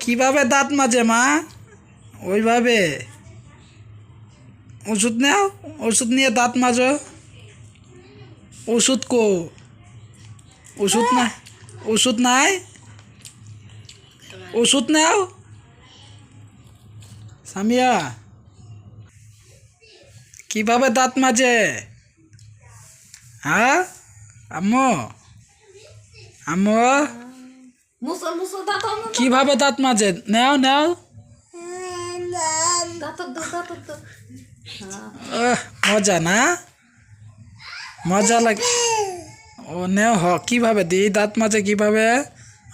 কীভাবে দাঁত মাজে, মা? ওইভাবে। ওষুধ নাও, ওষুধ নিয়ে দাঁত মাজো। ওষুধ কো। ওষুধ না, ওষুধ নাই? ওষুধ নাও। সামিয়া, কীভাবে দাঁত মাজে? হ্যাঁ? আম্মু? আম্মু? কীভাবে দাঁত মাজে? নাও নাও। মজা না? মজা লাগে ও নেও হ কীভাবে? দি দাঁত মাজে কীভাবে?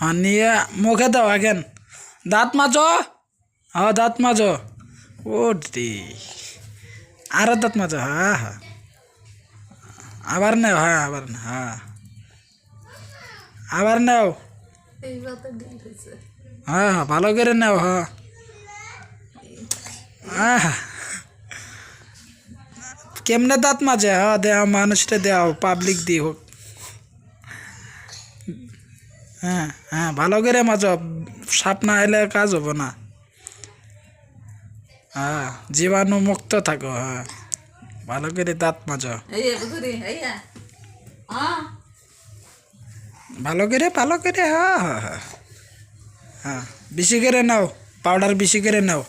হ্যাঁ নিয়ে মুখে দাও আগেন। দাঁত মাজো? হ দাঁত মাজো। ও দি। আরও দাঁত মাজো হ্যাঁ হ্যাঁ আবার নেও হ্যাঁ আবার নে- হ্যাঁ। আবার নেও। হ্যাঁ হ্যাঁ ভালো করে নেও হ্যাঁ। আহ। কেমনে দাঁত মাঝে হ্যাঁ দেও মানুষটা দেও পাবলিক দি হোক। হ্যাঁ হ্যাঁ ভালো করে মাঝো সাপ না এলে কাজ হব না। হ্যাঁ জীবাণু মুক্ত থাকো হ্যাঁ। ভালো করে দাঁত মাঝো ভালো করে ভালো করে হ্যাঁ হ্যাঁ হ্যাঁ হ্যাঁ। বেশি করে নাও পাউডার বেশি করে নাও।